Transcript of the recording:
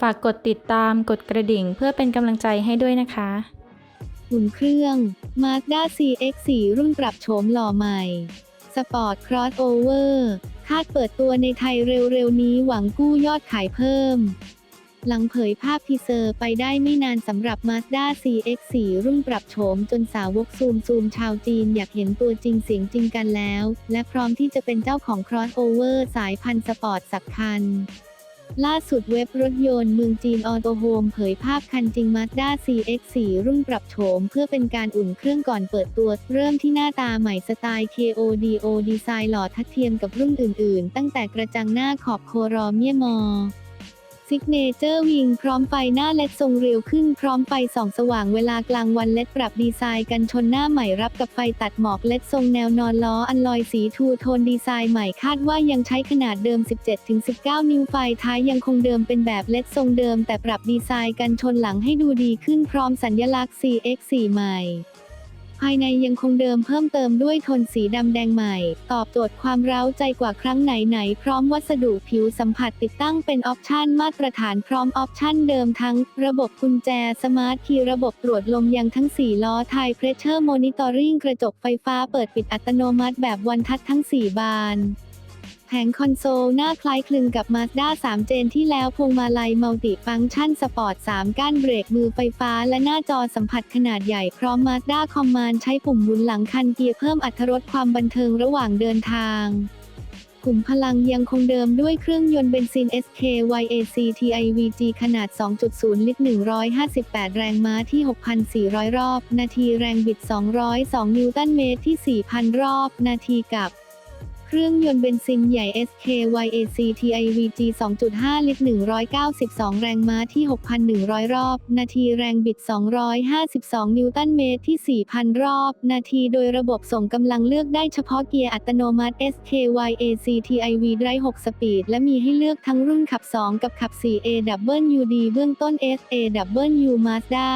ฝากกดติดตามกดกระดิ่งเพื่อเป็นกำลังใจให้ด้วยนะคะหุ่นเครื่อง Mazda CX-4 รุ่นปรับโฉมหล่อใหม่ Sport Crossover คาดเปิดตัวในไทยเร็วๆ นี้หวังกู้ยอดขายเพิ่ม หลังเผยภาพทีเซอร์ไปได้ไม่นานสำหรับ Mazda CX-4 รุ่นปรับโฉมจนสาวกซูมซูมชาวจีนอยากเห็นตัวจริงเสียงจริงกันแล้ว และพร้อมที่จะเป็นเจ้าของ Crossover สายพันธุ์สปอร์ตสักคัน ล่าสุดเว็บรถยนต์เมืองจีนออโตโฮมเผยภาพคันจริง Mazda CX-4 รุ่นปรับโฉมเพื่อเป็นการอุ่นเครื่องก่อนเปิดตัว เริ่มที่หน้าตาใหม่สไตล์ KODO ดีไซน์หล่อทัดเทียมกับรุ่นอื่นๆ ตั้งแต่กระจังหน้าขอบโครอเมียมอ ซิกเนเจอร์วิงพร้อมไฟหน้าเล็ดทรงเรียวขึ้นพร้อมไฟส่องสว่างเวลากลางวันเล็ดปรับดีไซน์กันชนหน้าใหม่รับกับไฟตัดหมอกเล็ดทรงแนวนอนล้ออันลอยสีทูโทนดีไซน์ใหม่คาดว่ายังใช้ขนาดเดิม 17-19 นิ้วไฟท้ายยังคงเดิมเป็นแบบเล็ดทรงเดิม แต่ปรับดีไซน์กันชนหลังให้ดูดีขึ้นพร้อมสัญลักษณ์ CX4 ใหม่ายในยังคงเดิมเพิ่มเติมด้วยโทนสีดำแดงใหม่ ตอบโจทย์ความเร้าใจกว่าครั้งไหนๆพร้อมวัสดุผิวสัมผัสติดตั้งเป็นออปชันมาตรฐานพร้อมออปชันเดิมทั้ง ระบบกุญแจสมาร์ทคีย์ระบบตรวจลมยางทั้ง 4 ล้อไทยเพรสเชอร์มอนิเตอร์ริงกระจกไฟฟ้าเปิดปิดอัตโนมัติแบบวันทัดทั้ง 4 บาน ผงคอนโซลหน้าคล้ายคลึงกับ Mazda 3 เจนที่แล้วพวงมาลัยมัลติฟังก์ชันสปอร์ต 3 ก้านเบรกมือไฟฟ้า และหน้าจอสัมผัสขนาดใหญ่พร้อม Mazda Command ใช้ปุ่มหมุนหลังคันเกียร์เพิ่มอรรถรสความบันเทิงระหว่างเดินทางกลุ่มพลังยังคงเดิมด้วยเครื่องยนต์เบนซิน SKYAC TIVG ขนาด 2.0 ลิตร 158 แรงม้าที่ 6,400 รอบ นาทีแรงบิด 202 นิวตันเมตรที่ 4,000 รอบ นาทีกับ เครื่องยนต์เบนซินใหญ่ SKYAC TIVG 2.5 ลิตร 192 แรงม้าที่ 6,100 รอบ นาทีแรงบิด 252 นิวตันเมตรที่ 4,000 รอบ นาทีโดยระบบส่งกำลังเลือกได้เฉพาะเกียร์อัตโนมัติ SKYAC TIV Drive 6 สปีด และมีให้เลือกทั้งรุ่นขับ 2 กับขับ 4 AWD เบื้องต้น SAW Mazda